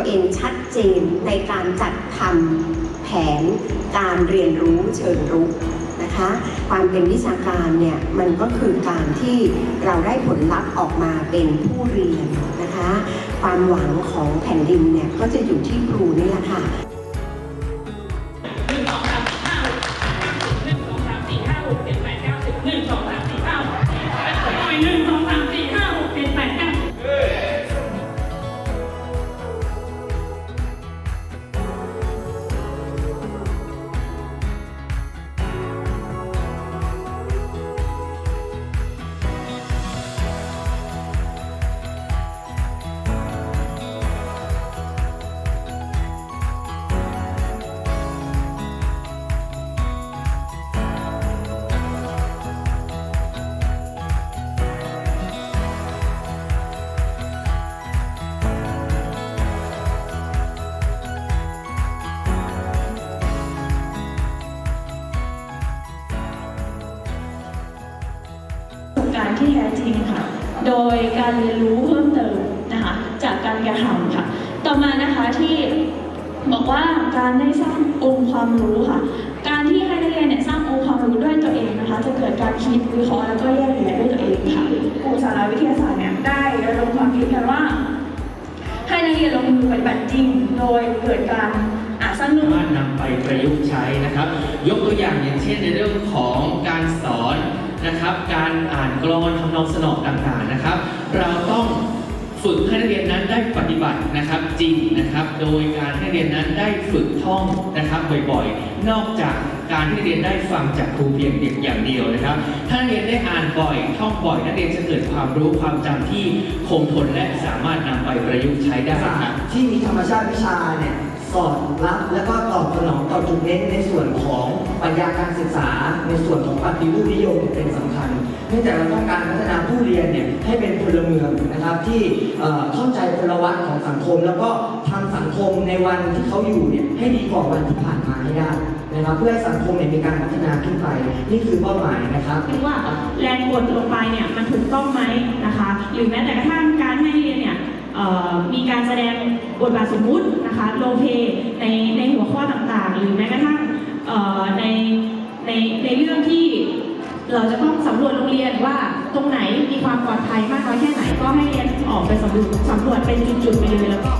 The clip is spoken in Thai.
ตัวเองชัดเจนในการจัดทำแผนการเรียนรู้เชิงรุกนะคะ ความเป็นวิชาการเนี่ยมันก็คือการที่เราได้ผลลัพธ์ออกมาเป็นผู้เรียนนะคะ ความหวังของแผ่นดินเนี่ยก็จะอยู่ที่ครูนี่แหละค่ะ ที่แท้จริงค่ะ โดยการเรียนรู้เพิ่มเติมนะคะจากการกระทำค่ะ ต่อมานะคะที่บอกว่าการได้สร้างองค์ความรู้ค่ะ การที่ให้นักเรียนเนี่ยสร้างองค์ความรู้ด้วยตัวเองนะคะ จะเกิดการคิดวิเคราะห์แล้วก็แยกแยะด้วยตัวเองค่ะกลุ่มสาราวิทยาศาสตร์เนี่ยได้ระดมความคิดกันว่า ให้นักเรียนลงมือปฏิบัติจริง โดยเกิดการอะสร้างเรื่องสามารถนำไปประยุกต์ใช้นะครับ ยกตัวอย่างอย่างเช่นในเรื่องของการสอ นะครับ การอ่านกลอนทำนองสนองต่างๆนะครับ เราต้องฝึกให้นักเรียนนั้นได้ปฏิบัตินะครับจริงนะครับ โดยการให้นักเรียนนั้นได้ฝึกท่องนะครับบ่อยๆ นอกจากการที่นักเรียนได้ฟังจากครูเพียงอย่างเดียวนะครับ ถ้านักเรียนได้อ่านบ่อยท่องบ่อยนักเรียนจะเกิดความรู้ความจำที่คงทนและสามารถนำไปประยุกต์ใช้ได้ครับที่มีธรรมชาติวิชาเนี่ยสอดรับและก็ตอบสนองต่อจุดเน้นในส่วนของ ปรัชญาการศึกษาในส่วนของปฏิรูปนิยมเป็นสำคัญ เนื่องจากเราต้องการพัฒนาผู้เรียนเนี่ยให้เป็นพลเมืองนะครับที่เข้าใจพลวัตของสังคม แล้วก็ทำสังคมในวันที่เขาอยู่เนี่ยให้ดีกว่าวันที่ผ่านมาให้ได้นะครับเพื่อให้สังคมเนี่ยมีการพัฒนาขึ้นไปนี่คือเป้าหมายนะครับว่าแรงกดลงไปเนี่ยมันถูกต้องไหมนะคะหรือแม้แต่กระทั่งการให้เรียนเนี่ยมีการแสดงบทบาทสมมุตินะคะโลเพในในหัว เราจะต้องสำรวจโรงเรียนว่าตรงไหนมีความปลอดภัยมากน้อยแค่ไหนก็ให้เรียนออกไปสำรวจสำรวจเป็นจุดๆไปเลยแล้วก็